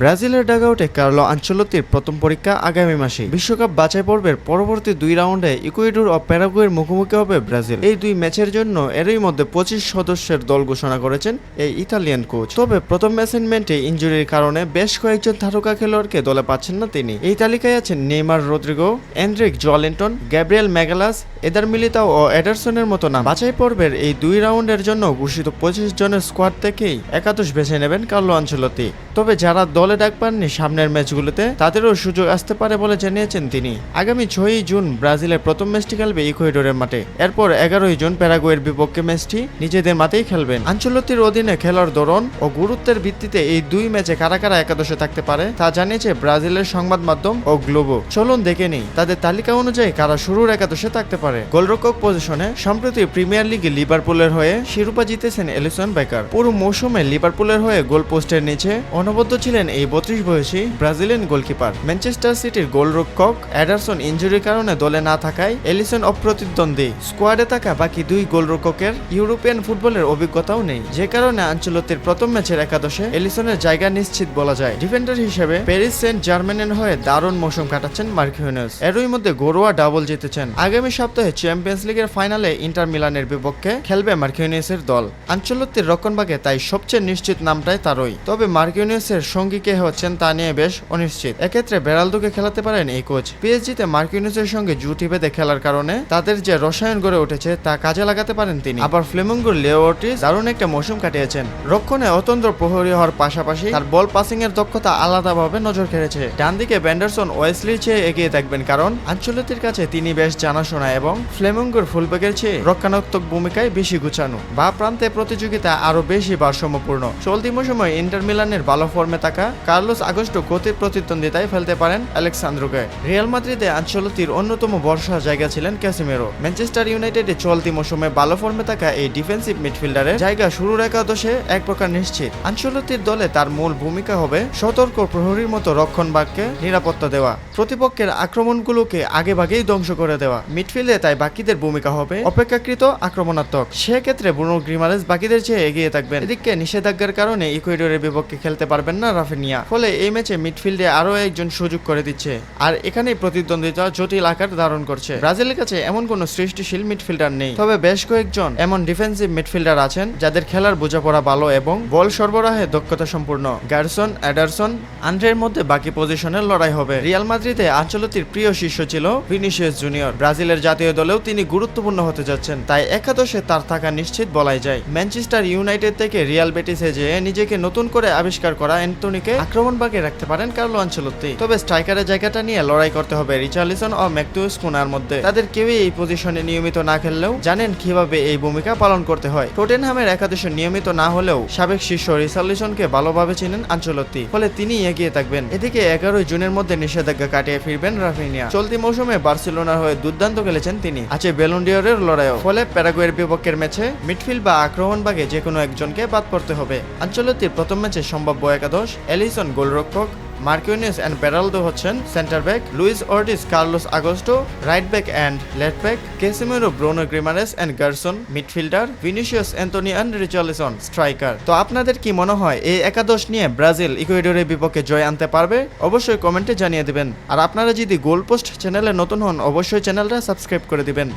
ব্রাজিলের ডাগাউটে কার্লো আঞ্চলতির প্রথম পরীক্ষা আগামী মাসে বিশ্বকাপ বাছাই পর্বের পরবর্তী দুই রাউন্ডে ইকুয়েডর ও প্যারাগুয়ের মুখোমুখি হবে ব্রাজিল। এই দুই ম্যাচের জন্য এরই মধ্যে পঁচিশ সদস্যের দল ঘোষণা করেছেন এই ইতালিয়ান কোচ। তবে প্রথম অ্যাসাইনমেন্টে ইঞ্জুরির কারণে বেশ কয়েকজন তারকা খেলোয়াড়কে দলে পাচ্ছেন না তিনি। এই তালিকায় আছেন Neymar Rodrygo, Endrick Joelinton Gabriel Magalhaes, Eder Militao ও এডারসনের মতো নাম। বাছাই পর্বের এই দুই রাউন্ডের জন্য ঘোষিত পঁচিশ জনের স্কোয়াড থেকেই একাদশ বেছে নেবেন কার্লো আঞ্চলতি তবে যারা দলে ডাক পাননি সামনের ম্যাচগুলোতে, তাদেরও সুযোগ আসতে পারে বলে জানিয়েছেন তিনি। আগামী ছয়ই জুন ব্রাজিলের প্রথম ম্যাচটি খেলবে ইকুয়েডরের মাঠে। এরপর এগারোই জুন প্যারাগুয়ের বিপক্ষে ম্যাচটি নিজেদের মাঠেই খেলবেন। আঞ্চলতির অধীনে খেলার ধরন ও গুরুত্বের ভিত্তিতে এই দুই ম্যাচে কারা কারা একাদশে থাকতে পারে, তা জানিয়েছে ব্রাজিলের সংবাদ মাধ্যম ও গ্লোবো। চলুন দেখে নিই, তাদের তালিকা অনুযায়ী কারা শুরুর একাদশে থাকতে পারে। গোলরক্ষক পজিশনে, সম্প্রতি প্রিমিয়ার লিগে লিভারপুলের হয়ে শিরোপা জিতেছেন এলিসন বেকার। পুরো মৌসুমে লিভারপুলের হয়ে গোল পোস্টের নিচে অনবদ্য ছিলেন এই বত্রিশ বয়সী ব্রাজিলিয়ান গোলকিপার। ম্যানচেস্টার সিটির গোলরক্ষক অ্যাডারসন ইঞ্জুরির কারণে দলে না থাকায় এলিসন অপ্রতিদ্বন্দ্বী স্কোয়াডে থাকা বাকি দুই গোলরক্ষকের ইউরোপিয়ান ফুটবলের অভিজ্ঞতাও নেই। যে কারণে আঞ্চলতির প্রথম ম্যাচের একাদশে এলিসনের জায়গা নিশ্চিত বলা যায়। ডিফেন্ডার হিসেবে প্যারিস সেন্ট জার্মানের হয়ে দারুণ মৌসুম কাটাচ্ছেন মার্কিউনাস এরই মধ্যে ঘরোয়া ডাবল জিতেছেন। আগামী সপ্তাহে চ্যাম্পিয়ন্স লিগের ফাইনালে ইন্টার মিলানের বিপক্ষে খেলবে মার্কিউনিয়াসের দল। আঞ্চলতির রক্ষণভাগে তাই সবচেয়ে নিশ্চিত নামটাই তারই। তবে মার্কিউনিয়াসের সঙ্গী কে হচ্ছেন তা নিয়ে বেশ অনিশ্চিত। এক্ষেত্রে বেরালদোকে খেলাতে পারেন এই কোচ। পিএসজিতে মার্কিউনিয়াসের সঙ্গে জুটি বেঁধে খেলার কারণে তাদের যে রসায়ন গড়ে উঠেছে তা কাজে লাগাতে পারেন তিনি। আবার ফ্লেমঙ্গুর লেওটিস দারুণ একটা মৌসুম কাটিয়েছেন। রক্ষণে অতন্ত্র প্রহরী হওয়ার পাশাপাশি তার বল পাসিং এর দক্ষতা আলাদাভাবে নজর কেড়েছে ডান দিকে ব্যান্ডারসন ওয়েসলির চেয়ে এগিয়ে থাকবেন কারণ আঞ্চলিকের কাছে তিনি বেশ জানাশোনা এবং ফ্লেমঙ্গুর ফুলব্যাগের চেয়ে রক্ষণাত্মক ভূমিকায় বেশি গুছানো। বা প্রান্তে প্রতিযোগিতা আরও বেশি ভারসাম্যপূর্ণ। চলতি মৌসুমে ইন্টার মিলানের ভালো ফর্মে থাকা কার্লোস আগস্টো গতির প্রতিদ্বন্দ্বিতায় ফেলতে পারেন আলেক্সান্দ্রোকে। রিয়াল মাদ্রিদে আঞ্চলতির অন্যতম বর্ষার জায়গা ছিলেন ক্যাসিমেরো। ম্যানচেস্টার ইউনাইটেডে চলতি মৌসুমে ভালো ফর্মে থাকা এই ডিফেন্সিভ মিডফিল্ডারের জায়গা শুরুর একাদশে এক প্রকার নিশ্চিত। আঞ্চলতির দলে তার মূল ভূমিকা হবে সতর্ক প্রহরীর মতো রক্ষণভাগকে নিরাপত্তা দেওয়া, প্রতিপক্ষের আক্রমণগুলোকে আগে ভাগেই ধ্বংস করে দেওয়া। মিডফিল্ডে তাই বাকিদের ভূমিকা হবে অপেক্ষাকৃত আক্রমণাত্মক। সেক্ষেত্রে ব্রুনো গ্রিমারেস বাকিদের চেয়ে এগিয়ে থাকবেন। এদিকে নিষেধাজ্ঞার কারণে ইকুয়েডরের বিপক্ষে খেলতে পারবেন না রাফিনিয়া। ফলে এই ম্যাচে মিডফিল্ডে আরও একজন সুযোগ করে দিচ্ছে। আর এখানেই প্রতিদ্বন্দ্বিতা জটিল আকার ধারণ করছে। ব্রাজিলের কাছে এমন কোনো সৃষ্টিশীল মিডফিল্ডার নেই। তবে বেশ কয়েকজন এমন ডিফেন্সিভ মিডফিল্ডার আছেন, যাদের খেলার বোঝাপড়া ভালো এবং বল সরবরাহে দক্ষতা সম্পূর্ণ। গার্সন, অ্যাডারসন আন্ড্রের মধ্যে বাকি পজিশনের লড়াই হবে। রিয়াল মাদ্রিদে আঞ্চলতির প্রিয় শিষ্য ছিল ভিনিসিয়াস জুনিয়র। ব্রাজিলের জাতীয় দলেও তিনি গুরুত্বপূর্ণ হতে যাচ্ছেন, তাই একাদশে তার থাকা নিশ্চিত বলাই যায়। ম্যানচেস্টার ইউনাইটেড থেকে রিয়াল বেটিসে যেয়ে নিজেকে নতুন করে আবিষ্কার করা অ্যান্টনিকে আক্রমণ বাগে রাখতে পারেন কার্লো আঞ্চলতি তবে স্ট্রাইকারের জায়গাটা নিয়ে লড়াই করতে হবে রিচার্লিসন ও ম্যাকটুস কুনার মধ্যে। তাদের কেউই এই পজিশনে নিয়মিত না খেললেও জানেন কীভাবে এই ভূমিকা পালন করতে হয়। টোটেনহামের একাদশে নিয়মিত না হলেও সাবেক শিষ্য রিচার্লিসনকে ভালোভাবে চিনেন আঞ্চলতি ফলে তিনি এগিয়ে থাকবেন। এদিকে এগারোই জুনের মধ্যে নিষেধাজ্ঞা কাটিয়ে ফিরবেন রাফিনিয়া। চলতি মৌসুমে বার্সেলোনার হয়ে দুর্দান্ত খেলেছেন তিনি। আছে বেলুন্ডিয়রের লড়াইও। ফলে প্যারাগুয়ের বিপক্ষের ম্যাচে মিডফিল্ড বা আক্রমণ ভাগে যে কোনো একজনকে বাদ পড়তে হবে। আঞ্চলতির প্রথম ম্যাচে সম্ভাব্য একাদশ, এলিসন গোলরক্ষক মার্কিউনিস অ্যান্ড বেরালদো হচ্ছেন centre back Luis Ortiz, Carlos Augusto right back and left back Casemiro, Bruno Guimaraes and Gerson, midfielder, Vinicius Antony and Richarlison, striker. তো আপনাদের কি মনে হয়, এই একাদশ নিয়ে ব্রাজিল ইকুয়েডরের বিপক্ষে জয় আনতে পারবে? অবশ্যই কমেন্টে জানিয়ে দেবেন। আর আপনারা যদি গোল পোস্ট চ্যানেলে নতুন হন, অবশ্যই চ্যানেলটা সাবস্ক্রাইব করে দিবেন।